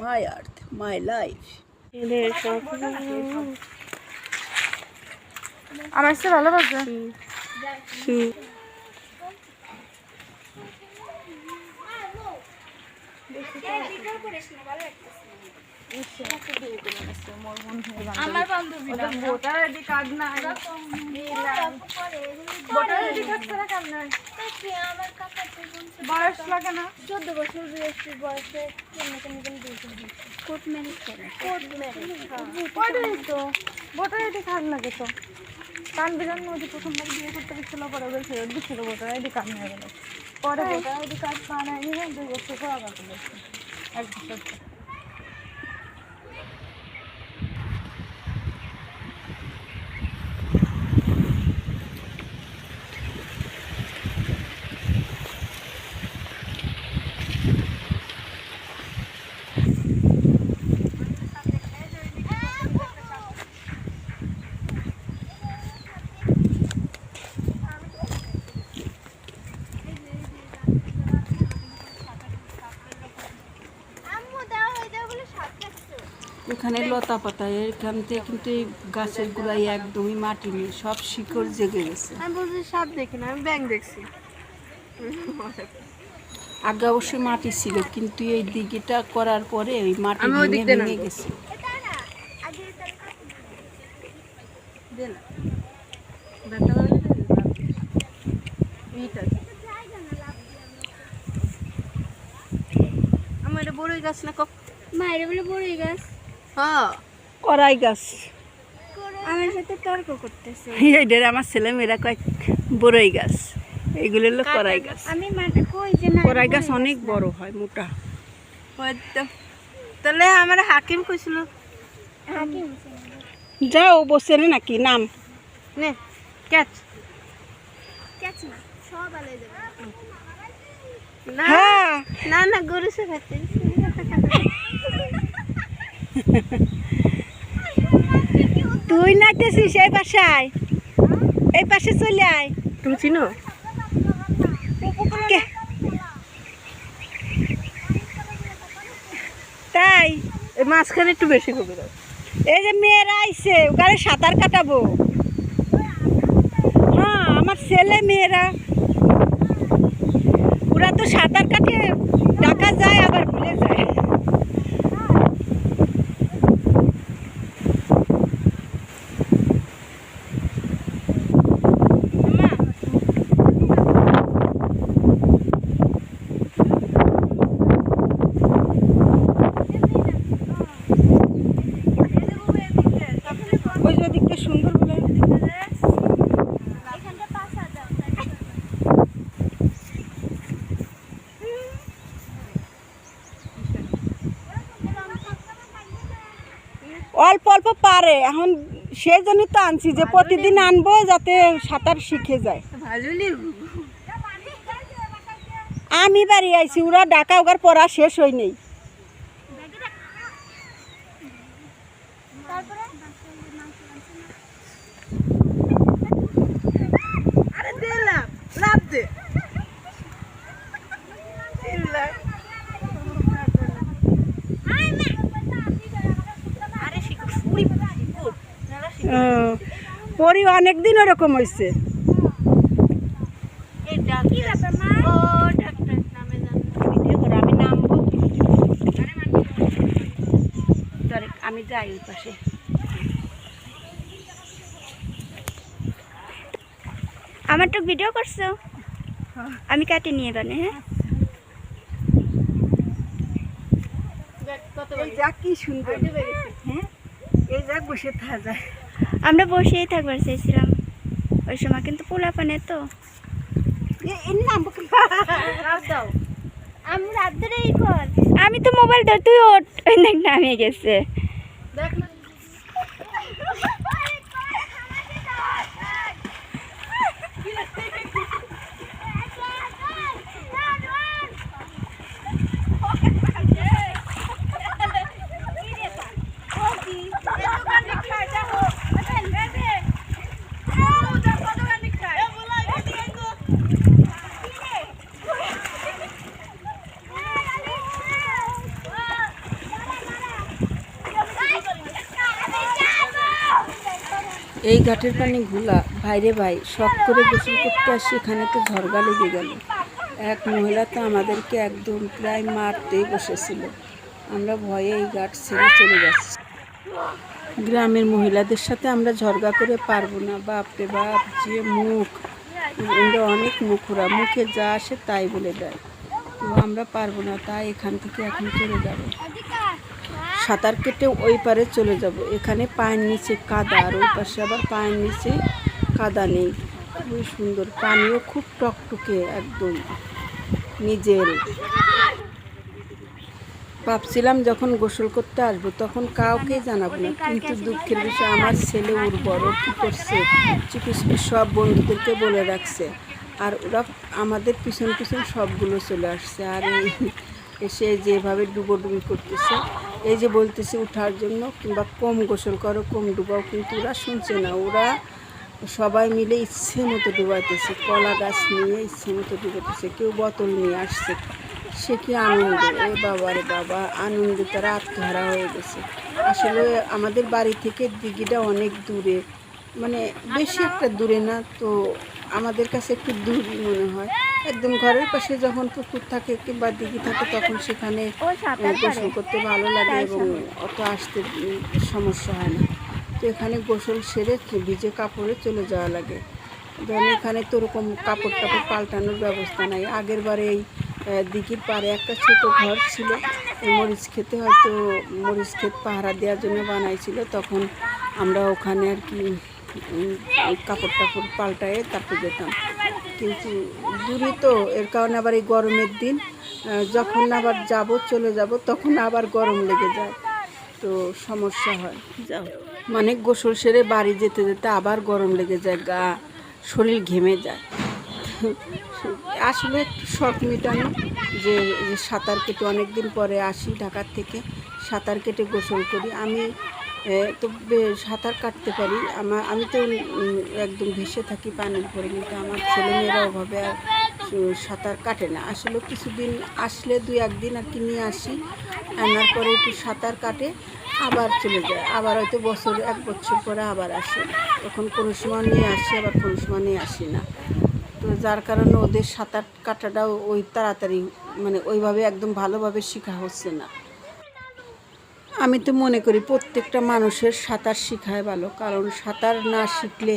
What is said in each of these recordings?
My earth my life আমার সে ভালোবাসে আমার বান্ধবী না। ভোটার আইডি কার্ড না ভোটার আইডি কার্ড ছাড়া কাম নাই? বয়স লাগে না? চোদ্দ বছর বয়সে বয়সে কোর্ট ম্যারেজ করে। কোর্ট ম্যারেজ তো। ভোটার আইডি কার্ড লাগে তো। কানবিরান নদী প্রথমবার বিয়ে করতে গেছিল পরে ওদের ফেরত দিচ্ছিল ভোটার আইডি কার্ড নিয়ে গেল। পরে ভোটার আইডি কার্ড বানায়নি দুই বছর পর আবার এক বছর পর। আম্মু দেওয়া হয়ে যাবে বলে সাত লাগছে এখানে লতা পাতা এখান থেকে কিন্তু এই গাছের গোড়ায় একদমই মাটি নেই সব শিকড় জেগে গেছে। আমি বলছি সাপ দেখি না আমি ব্যাং দেখছি। আগে অবশ্যই মাটি ছিল কিন্তু এই দিঘিটা করার পরে ওই মাটি ভেঙে ভেঙে গেছে। আমার বড়ই গাছ না কক মায়ের বলে বড়ই গাছ। করাই গাছ। আমার সাথে তর্ক করতেছে। এইটার আমার ছেলে মেয়েরা কয় বড়ই গাছ। এইগুলো হলো করাই গাছ? আমি মানে কই যে না করাই গাছ অনেক বড় হয় মোটা। তাহলে আমার হাকিম কইছিল। হাকিম। যাও বসে নাকি নাম। নে ক্যাচ। ক্যাচ না সব আলে যাবে। না হ্যাঁ। না না গরু সে খাচ্ছে। তুই নাচতেছিস এই পাশায়। এই পাশে চলে আয়। তুমি চিনো? তাই? মাঝখানে একটু বেশি দাও এই যে মেয়েরা আইছে ওখানে সাঁতার কাটাবো। হ্যাঁ আমার ছেলে মেয়েরা। ওরা তো সাঁতার কাটে ডাকা যায় আবার ভুলে যায়। অল্প অল্প পারে। এখন সেই জন্যই তো আনছি যে প্রতিদিন আনব যাতে সাঁতার শিখে যায়। আমি বাড়ি আইছি, ওরা ডাকা ওগার পড়া শেষ হয় নেই। পরি অনেক দিন ওরকম হয়েছে এই ডাক্তার ও ডাক্তার নামে জানো ভিডিও আমি যাই ওই পাশে। আমার তো ভিডিও করছ? আমি কাটি নিয়ে বানে হ্যাঁ? কত যা কি সুন্দর। হ্যাঁ এই যা বসে থাকা। যায় আমরা বসেই থাকবার চাইছিলাম। ওই সময় কিন্তু পোলা পানে তো। আমি রাত ধরেই কর আমি তো মোবাইল ধর তুই ওঠ ওই দেখ নামিয়ে গেছে। ঘাটের পানি ঘোলা, ভাইরে ভাই, শখ করে গোসল করতে আসি, এখানে তো ঝরগা লেগে গেল। এক মহিলা তো আমাদেরকে একদম প্রায় মারতেই বসেছিল। আমরা ভয়ে এই ঘাট ছেড়ে চলে যাচ্ছি। গ্রামের মহিলাদের সাথে আমরা ঝরগা করে পারব না বাপরে বাপ, যে মুখ। আমরা অনেক মুখরা, মুখে যা আসে তাই বলে দেয়। তো আমরা পারব না, তাই এখান থেকে এখন চলে যাব। সাঁতার কেটে ওই পারে চলে যাব। এখানে পায়ের নিচে কাদা, আর ওই পাশে আবার পায়ের নিচে কাদা নেই। খুবই সুন্দর। পানিও খুব টকটকে একদম নিজের। ভাবছিলাম যখন গোসল করতে আসব তখন কাউকে জানাব না, কিন্তু দুঃখের বিষয় আমার ছেলে উর্বর, ও কী করছে? চুপি সব বন্ধুদেরকে বলে রাখছে। আর ওরা আমাদের পিছন পিছন সবগুলো চলে আসছে। আর এই এসে যেভাবে ডুবোডুবি করতেছে, এই যে বলতেছে উঠার জন্য কিংবা কম গোসল করো, কম ডুবাও, কিন্তু ওরা শুনছে না। ওরা সবাই মিলে ইচ্ছে মতো ডুবাইতেছে, কলা গাছ নিয়ে ইচ্ছে মতো ডুবাইতেছে, কেউ বোতল নিয়ে আসছে। সে কি আনন্দ? এ বাবা রে বাবা আনন্দে তারা আত্মহারা হয়ে গেছে। আসলে আমাদের বাড়ি থেকে দিঘিটা অনেক দূরে মানে বেশি একটা দূরে না, তো আমাদের কাছে একটু দূরই মনে হয়। একদম ঘরের পাশে যখন পুকুর থাকে কিংবা দিঘি থাকে তখন সেখানে গোসল করতে ভালো লাগে এবং অত আসতে সমস্যা হয় না। তো এখানে গোসল সেরে ভিজে কাপড়ে চলে যাওয়া লাগে। ধরেন এখানে তো ওরকম কাপড় টাপড় পাল্টানোর ব্যবস্থা নাই। আগের বারে এই দিঘির পাড়ে একটা ছোট ঘর ছিল। এই মরিচ খেতে হয়তো মরিচ ক্ষেত পাহারা দেওয়ার জন্য বানাইছিল। তখন আমরা ওখানে আর কি কাপড় টাপড় পাল্টায়ে তারপর যেতাম। কিন্তু দূরে তো এর কারণে আবার এই গরমের দিন যখন আবার যাব, চলে যাব, তখন আবার গরম লেগে যায়। তো সমস্যা হয়। যাও। মানে গোসল সেরে বাড়ি যেতে যেতে আবার গরম লেগে যায়, গা, শরীর ঘেমে যায়। আসলে একটু শখ মেটানো যে সাঁতার কেটে অনেক দিন পরে আসি ঢাকার থেকে, সাঁতার কেটে গোসল করি। আমি তো সাঁতার কাটতে পারি। আমার, আমি তো একদম ভেসে থাকি পানির উপরে কিন্তু আমার ছেলেমেয়েরা ওভাবে আর সাঁতার কাটে না। আসলে কিছুদিন আসলে দুই, একদিন আর কি নিয়ে আসি। আনার পরে একটু সাঁতার কাটে, আবার চলে যায়। আবার হয়তো বছর, এক বছর পরে আবার আসে। তখন কোনো সময় নিয়ে আসি, আবার কোনো সময় নিয়ে আসি না। তো যার কারণে ওদের সাঁতার কাটাটাও ওই তাড়াতাড়ি মানে ওইভাবে একদম ভালোভাবে শেখা হচ্ছে না। আমি তো মনে করি প্রত্যেকটা মানুষের সাঁতার শেখায় ভালো, কারণ সাঁতার না শিখলে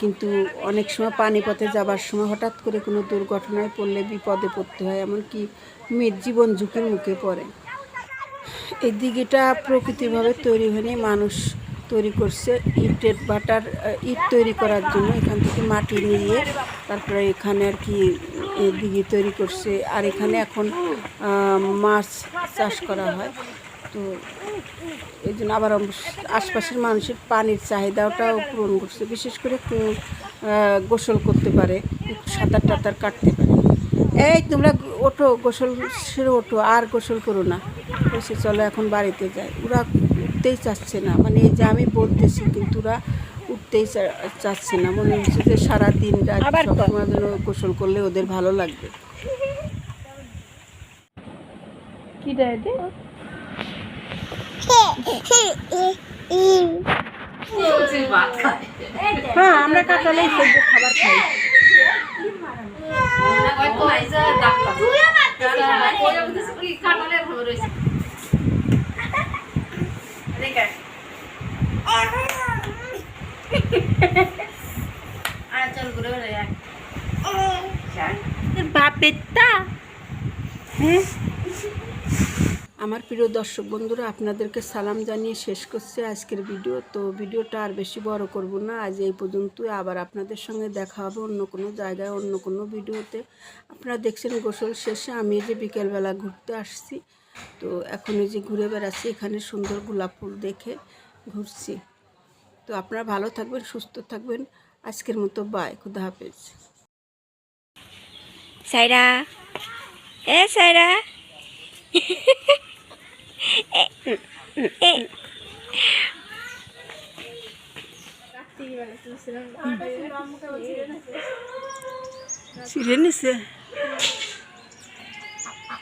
কিন্তু অনেক সময় পানিপথে যাবার সময় হঠাৎ করে কোনো দুর্ঘটনায় পড়লে বিপদে পড়তে হয়, এমনকি মেয়ের জীবন ঝুঁকির মুখে পড়ে। এই দিঘিটা প্রকৃতিভাবে তৈরি হয়নি, মানুষ তৈরি করছে ইটের বাটার ইট তৈরি করার জন্য, এখান থেকে মাটি নিয়ে তারপরে এখানে আর কি দিঘি তৈরি করছে, আর এখানে এখন মাছ চাষ করা হয়। তো এই জন্য আবার আশপাশের মানুষের পানির চাহিদাটাও পূরণ করছে। বিশেষ করে গোসল করতে পারে একটু সাঁতার টাতার কাটতে পারে। এই তোমরা ওঠো গোসল সেরে ওঠো আর গোসল করো না। বসে চলো এখন বাড়িতে যায় ওরা উঠতেই চাচ্ছে না। মানে এই যে আমি বলতেছি কিন্তু ওরা উঠতেই চাচ্ছে না। মনে হচ্ছে যে সারা দিন রাত সবসময় গোসল করলে ওদের ভালো লাগবে। কি ডায়েটে হ্যাঁ আমরা কাটালে সহ্য খাবার খাই। বাপেরটা? আমার প্রিয় দর্শক বন্ধুরা, আপনাদেরকে সালাম জানিয়ে শেষ করছে আজকের ভিডিও। তো ভিডিওটা আর বেশি বড় করব না। আজ এই পর্যন্তই। আবার আপনাদের সঙ্গে দেখা হবে অন্য কোনো জায়গায়, অন্য কোনো ভিডিওতে। আপনারা দেখছেন গোসল শেষে। আমি যে বিকেলবেলা ঘুরতে আসছি। তো এখন এই যে ঘুরে বেড়াচ্ছি, এখানে সুন্দর গোলাপ ফুল দেখে ঘুরছি। তো আপনারা ভালো থাকবেন, সুস্থ থাকবেন। আজকের মতো বাই, খুদা হাফেজ। সাইরা, এ সাইরা। ছিঁড়ে নিছে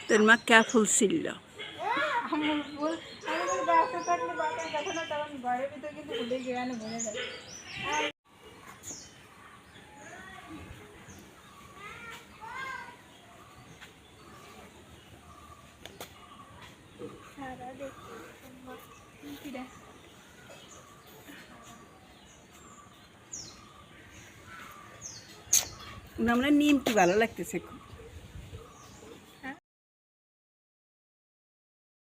তোর মা কে ফুল ছিল তখন ঘরের কিন্তু আমরা নিমটি ভালো লাগতেছে খুব।